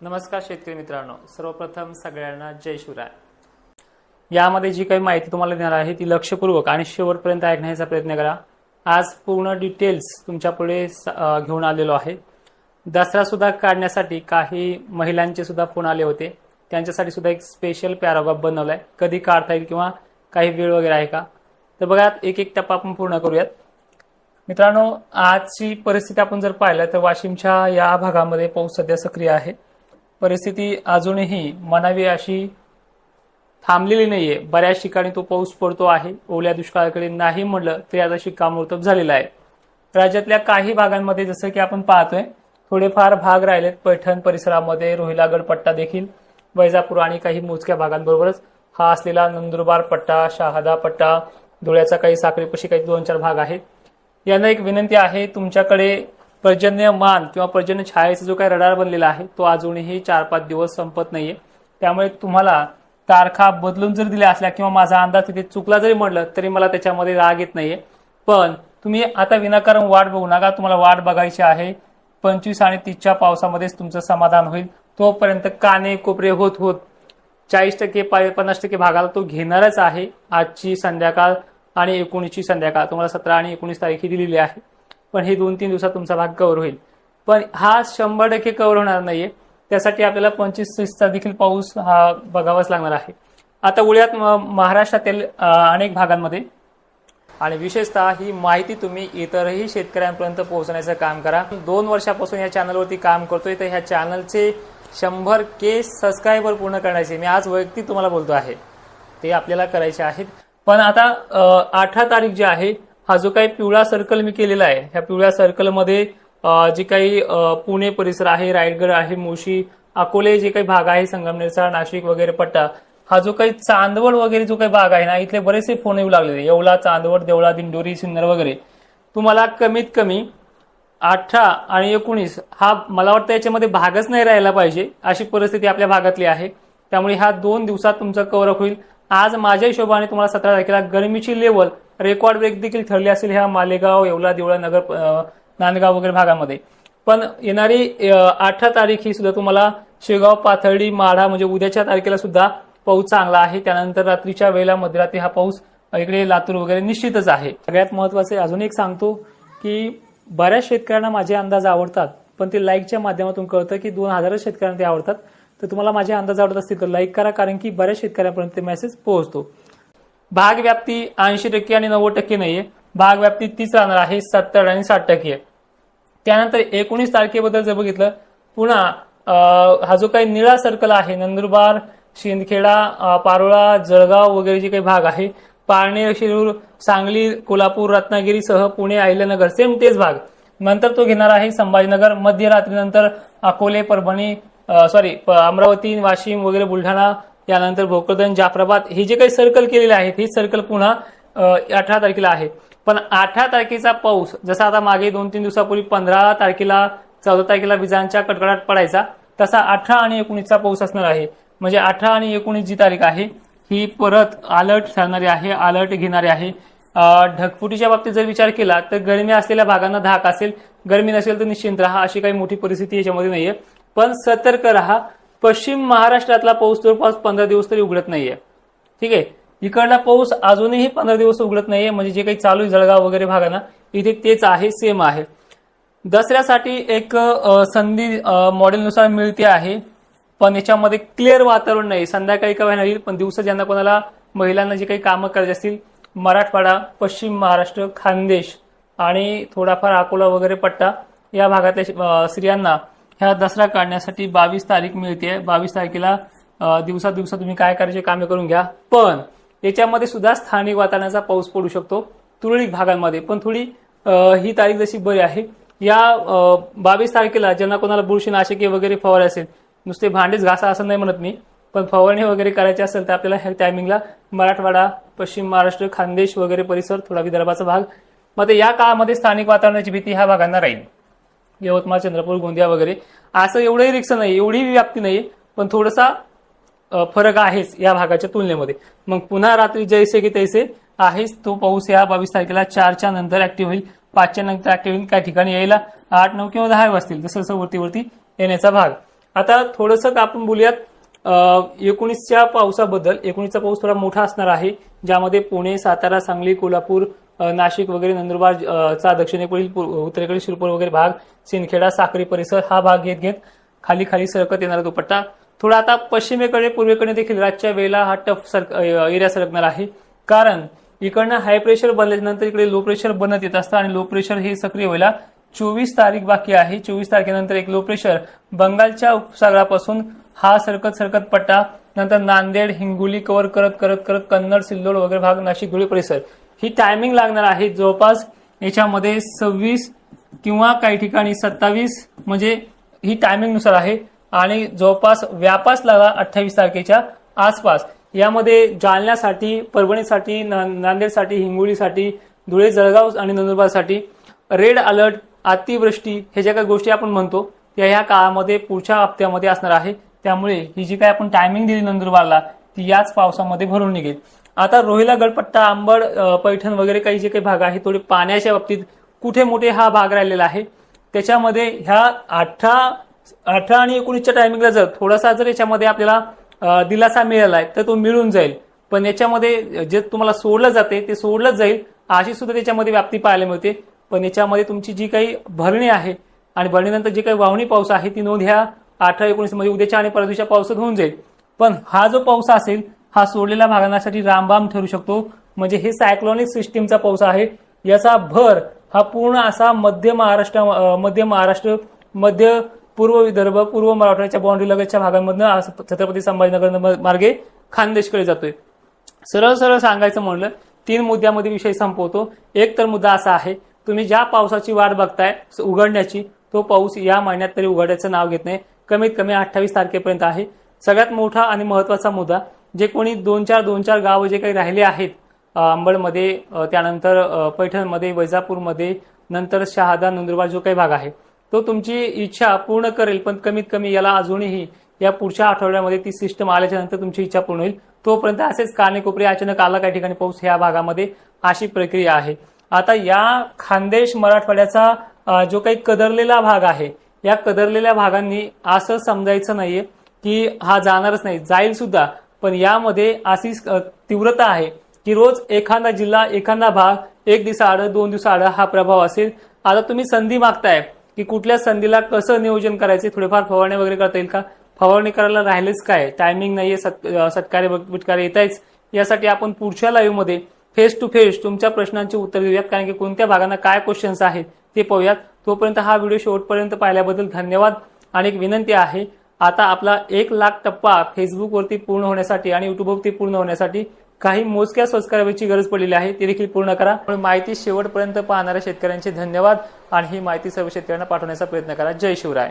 नमस्कार शेतकरी मित्रांनो. सर्वप्रथम सगळ्यांना जय शिवराय. यामध्ये जी काही माहिती तुम्हाला देणार आहे ती लक्षपूर्वक आणि शेवटपर्यंत ऐकण्याचा प्रयत्न करा. आज पूर्ण डिटेल्स तुमच्यापुढे स- घेऊन आलेलो आहे. दसरा सुद्धा काढण्यासाठी काही महिलांचे सुद्धा फोन आले होते. त्यांच्यासाठी सुद्धा एक स्पेशल पॅराग्राफ बनवलाय. कधी काढता येईल किंवा काही वेळ वगैरे आहे का? तर बघा एक एक टप्पा आपण पूर्ण करूयात. मित्रांनो आजची परिस्थिती आपण जर पाहिलं तर वाशिमच्या या भागामध्ये पाऊस सध्या सक्रिय आहे. परिस्थिती अजूनही म्हणावी अशी थांबलेली नाहीये. बऱ्याच ठिकाणी तो पाऊस पडतो आहे. ओल्या दुष्काळाकडे नाही म्हणलं तरी आता शिक्कामोर्तब झालेला आहे. राज्यातल्या काही भागांमध्ये जसं की आपण पाहतोय थोडेफार भाग राहिलेत. पैठण परिसरामध्ये रोहिलागड पट्टा देखील वैजापूर आणि काही मोजक्या भागांबरोबरच हा असलेला नंदुरबार पट्टा शहादा पट्टा धुळ्याचा काही साखरेपशी काही दोन चार भाग आहेत. यांना एक विनंती आहे तुमच्याकडे पर्जन्यमान किंवा पर्जन्य छायेचा जो काही रडार बनलेला आहे तो अजूनही चार पाच दिवस संपत नाहीये. त्यामुळे तुम्हाला तारखा बदलून जर दिल्या असल्या किंवा माझा अंदाज तिथे चुकला जरी म्हटलं तरी मला त्याच्यामध्ये राग येत नाहीये. पण तुम्ही आता विनाकारण वाट बघू नका तुम्हाला वाट बघायची आहे. पंचवीस आणि तीसच्या पावसामध्येच तुमचं समाधान होईल. तोपर्यंत काने कोपरे होत होत चाळीस टक्के पा- पन्नास टक्के भागाला तो घेणारच आहे. आजची संध्याकाळ आणि एकोणीसची संध्याकाळ. तुम्हाला सतरा आणि एकोणीस तारीख दिलेली आहे. पण हे दोन तीन दिवसात तुमचा भाग कव्हर होईल. पण हा शंभर टक्के कव्हर होणार नाहीये. त्यासाठी आपल्याला पंचवीस तीसचा देखील पाऊस हा बघावाच लागणार आहे. आता उळ्यात म- महाराष्ट्रातील अनेक भागांमध्ये आणि विशेषतः ही माहिती तुम्ही इतरही शेतकऱ्यांपर्यंत पोहोचण्याचं काम करा. दोन वर्षापासून या चॅनलवरती काम करतोय तर ह्या चॅनलचे शंभर के सबस्क्रायबर पूर्ण करण्याचे मी आज वैयक्तिक तुम्हाला बोलतो आहे. ते आपल्याला करायचे आहेत. पण आता अठरा तारीख जी आहे हा जो काही पिवळा सर्कल मी केलेला आहे ह्या पिवळ्या सर्कलमध्ये जे काही पुणे परिसर आहे रायगड आहे मुळशी अकोले जे काही भाग आहे संगमनेरचा नाशिक वगैरे पट्टा हा जो काही चांदवड वगैरे जो काही भाग आहे ना इथले बरेचसे फोन येऊ लागलेले. येवला चांदवड देवळा दिंडोरी सिन्नर वगैरे. तुम्हाला कमीत कमी अठरा आणि एकोणीस हा मला वाटतं याच्यामध्ये भागच नाही राहायला पाहिजे अशी परिस्थिती आपल्या भागातली आहे. त्यामुळे ह्या दोन दिवसात तुमचं कव्हर होईल. आज माझ्या हिशोबाने तुम्हाला सतरा तारखेला गरमीची लेवल रेकॉर्ड ब्रेक देखील ठरली असेल ह्या मालेगाव येवला देवळा नगर नांदगाव वगैरे भागामध्ये. पण येणारी अठरा तारीख ही सुद्धा तुम्हाला शेगाव पाथर्डी माढा म्हणजे उद्याच्या तारखेला सुद्धा पाऊस चांगला आहे. त्यानंतर रात्रीच्या वेळेला मध्यरात्री हा पाऊस इकडे लातूर वगैरे निश्चितच आहे. सगळ्यात महत्त्वाचे अजून एक सांगतो की बऱ्याच शेतकऱ्यांना माझे अंदाज आवडतात पण ते लाईकच्या माध्यमातून कळतं की दोन हजारच शेतकऱ्यांना ते आवडतात. तर तुम्हाला माझे अंदाज आवडत असतील तर लाईक करा कारण की बऱ्याच शेतकऱ्यांपर्यंत ते मेसेज पोहोचतो. भाग व्याप्ती ऐंशी टक्के आणि नव्वद टक्के नाहीये. भाग व्याप्ती तीच राहणार आहे सत्तर आणि साठ टक्के. त्यानंतर एकोणीस तारखेबद्दल जर बघितलं पुन्हा हा जो काही निळा सर्कल आहे नंदुरबार शिंदखेडा पारोळा जळगाव वगैरे जे काही भाग आहे पारनेर शिरूर सांगली कोल्हापूर रत्नागिरीसह पुणे अहिल्यानगर सेम तेच भाग. नंतर तो घेणार आहे संभाजीनगर मध्यरात्रीनंतर अकोले परभणी सॉरी अमरावती वाशिम वगैरे बुलढाणा यानंतर भोकरदन जाफराबाद हे जे काही सर्कल केलेले आहेत हे सर्कल पुन्हा अठरा तारखेला आहे. पण अठरा तारखेचा पाऊस जसा आता मागे दोन तीन दिवसापूर्वी पंधरा तारखेला चौदा तारखेला विजांच्या कडकडाट पडायचा तसा अठरा आणि एकोणीसचा पाऊस असणार आहे. म्हणजे अठरा आणि एकोणीस जी तारीख आहे ही परत अलर्ट ठरणारी आहे अलर्ट घेणारी आहे. ढगफुटीच्या बाबतीत जर विचार केला तर गरमी असलेल्या भागांना धाक असेल. गरमी नसेल तर निश्चिंत राहा अशी काही मोठी परिस्थिती याच्यामध्ये नाहीये. पण सतर्क राहा. पश्चिम महाराष्ट्रातला पाऊस जवळपास पंधरा दिवस तरी उघडत नाहीये. ठीक आहे? इकडला पाऊस अजूनही पंधरा दिवस उघडत नाहीये म्हणजे जे काही चालू आहे जळगाव वगैरे भागांना इथे तेच आहे सेम आहे. दसऱ्यासाठी एक संधी मॉडेलनुसार मिळते आहे पण याच्यामध्ये क्लिअर वातावरण नाही. संध्याकाळी का व्हायला येईल पण दिवसा ज्यांना कोणाला महिलांना जे काही कामं करायची असतील मराठवाडा पश्चिम महाराष्ट्र खानदेश आणि थोडाफार अकोला वगैरे पट्टा या भागातल्या स्त्रियांना ह्या दसरा काढण्यासाठी बावीस तारीख मिळते. बावीस तारखेला दिवसा दिवसा तुम्ही काय करायचे कामे करून घ्या. पण याच्यामध्ये सुद्धा स्थानिक वातावरणाचा पाऊस पडू शकतो. तुरळक भागांमध्ये. पण थोडी ही तारीख जशी बरी आहे या बावीस तारखेला ज्यांना कोणाला बुरशीनाशके वगैरे फवारे असेल नुसते भांडेच घासा असं नाही म्हणत मी पण फवारणी वगैरे करायची असेल तर आपल्याला ह्या टायमिंगला मराठवाडा पश्चिम महाराष्ट्र खानदेश वगैरे परिसर थोडा विदर्भाचा भाग. मग या काळामध्ये स्थानिक वातावरणाची भीती ह्या भागांना राहील. यवतमाळ चंद्रपूर गोंदिया वगैरे. असं एवढंही रिक्स नाही एवढी व्याप्ती नाही पण थोडासा फरक आहेच या भागाच्या तुलनेमध्ये. मग पुन्हा रात्री जैसे की तैसे आहेच तो पाऊस या बावीस तारखेला चारच्या नंतर ऍक्टिव्ह होईल पाचच्या नंतर ऍक्टिव्ह होईल काही ठिकाणी यायला आठ नऊ किंवा दहा वाजतील जसं जसं वरती वरती येण्याचा भाग. आता थोडंसं आपण बोलूयात एकोणीसच्या पावसाबद्दल एकोणीसचा पाऊस थोडा मोठा असणार आहे ज्यामध्ये पुणे सातारा सांगली कोल्हापूर नाशिक वगैरे नंदुरबार चा दक्षिणेकडील उत्तरेकडील शिरपूर वगैरे भाग सिंदखेडा साखरी परिसर हा भाग घेत घेत खाली खाली सरकत येणारा दुपट्टा. थोडा आता पश्चिमेकडे पूर्वेकडे देखील रातच्या वेळेला हा टफ सरक एरिया सरकणार आहे. कारण इकडनं हाय प्रेशर बनल्यानंतर इकडे लो प्रेशर बनत येत असतं आणि लो प्रेशर हे सक्रिय व्हायला चोवीस तारीख बाकी आहे. चोवीस तारखेनंतर एक लो प्रेशर बंगालच्या उपसागरापासून हा सरकत सरकत पट्टा नंतर नांदेड हिंगोली कव्हर करत करत करत कन्नड सिल्लोड वगैरे भाग नाशिक धुळे परिसर. ही टायमिंग लागणार आहे. जवळपास याच्यामध्ये सव्वीस किंवा काही ठिकाणी सत्तावीस म्हणजे ही टायमिंगनुसार आहे. आणि जवळपास व्यापास लागला अठ्ठावीस तारखेच्या आसपास. यामध्ये जालन्यासाठी परभणीसाठी नांदेडसाठी हिंगोलीसाठी धुळे जळगाव आणि नंदुरबारसाठी रेड अलर्ट अतिवृष्टी हे ज्या काही गोष्टी आपण म्हणतो त्या ह्या काळामध्ये पुढच्या हप्त्यामध्ये असणार आहे. त्यामुळे ही जी काही आपण टायमिंग दिली नंदुरबारला ती याच पावसामध्ये भरून निघेल. आता रोहिला गडपट्टा आंबड पैठण वगैरे काही जे काही भाग आहे थोडे पाण्याच्या बाबतीत कुठे मोठे हा भाग राहिलेला आहे. त्याच्यामध्ये ह्या अठरा अठरा आणि एकोणीसच्या टायमिंगला जर थोडासा जर याच्यामध्ये आपल्याला दिलासा मिळाला आहे तर तो मिळून जाईल. पण याच्यामध्ये जे तुम्हाला सोडलं जाते ते सोडलंच जाईल अशी सुद्धा त्याच्यामध्ये व्याप्ती पाहायला मिळते. पण याच्यामध्ये तुमची जी काही भरणी आहे आणि भरणीनंतर जी काही वावणी पाऊस आहे ती नोंद ह्या अठरा एकोणीस म्हणजे उद्याच्या आणि परदेशच्या पावसात होऊन जाईल. पण हा जो पाऊस असेल हा सोडलेल्या भागांसाठी रामबाम ठरू शकतो. म्हणजे हे सायक्लॉनिक सिस्टीमचा पाऊस आहे. याचा भर हा पूर्ण असा मध्य महाराष्ट्र मध्य महाराष्ट्र मध्य पूर्व विदर्भ पूर्व मराठवाड्याच्या बाउंड्री लगतच्या भागांमधनं छत्रपती संभाजीनगर मार्गे खानदेशकडे जातोय. सरळ सरळ सांगायचं म्हणलं तीन मुद्द्यामध्ये विषय संपवतो. एक तर मुद्दा असा आहे तुम्ही ज्या पावसाची वाट बघताय उघडण्याची तो पाऊस या महिन्यात तरी उघडायचं नाव घेत नाही. कमीत कमी अठ्ठावीस तारखेपर्यंत आहे. सगळ्यात मोठा आणि महत्त्वाचा मुद्दा जे कोणी दोन चार दोन चार गावं जे काही राहिले आहेत अ, अंबडमध्ये त्यानंतर पैठणमध्ये वैजापूरमध्ये नंतर शहादा नंदुरबार जो काही भाग आहे तो तुमची इच्छा पूर्ण करेल पण कमीत कमी याला अजूनही या पुढच्या आठवड्यामध्ये ती सिस्टम आल्याच्यानंतर तुमची इच्छा पूर्ण होईल. तोपर्यंत असेच कानेकोपरे अचानक आला काही ठिकाणी पाऊस ह्या भागामध्ये अशी प्रक्रिया आहे. आता या खानदेश मराठवाड्याचा जो काही कदरलेला भाग आहे या कदरलेल्या भागांनी असं समजायचं नाहीये की हा जाणारच नाही. जाईल सुद्धा पण यामध्ये अशी तीव्रता आहे की रोज एखादा जिल्हा एखादा भाग एक दिवसाआड दोन दिवसाआड हा प्रभाव असेल. आता तुम्ही संधी मागताय की कुठल्या संधीला कसं नियोजन करायचे थोडेफार फवारणी वगैरे करता येईल का? फवारणी करायला राहिलेच काय? टायमिंग नाहीये सत- अ, सत्कार्य बिटकार्य येत आहेच यासाठी आपण पुढच्या लाईव्हमध्ये फेस टू फेस तुमच्या प्रश्नांची उत्तर देऊयात. कारण की कोणत्या भागांना काय क्वेश्चन्स आहेत ते पाहूयात. तोपर्यंत हा व्हिडिओ शेवटपर्यंत पाहिल्याबद्दल धन्यवाद. आणि एक विनंती आहे आता आपला एक लाख टप्पा फेसबुकवरती पूर्ण होण्यासाठी आणि युट्यूबवरती पूर्ण होण्यासाठी काही मोजक्या सबस्क्रायबरची गरज पडलेली आहे. ती देखील पूर्ण करा. पण माहिती शेवटपर्यंत पाहणाऱ्या शेतकऱ्यांचे धन्यवाद आणि ही माहिती सर्व शेतकऱ्यांना पाठवण्याचा प्रयत्न करा. जय शिवराय.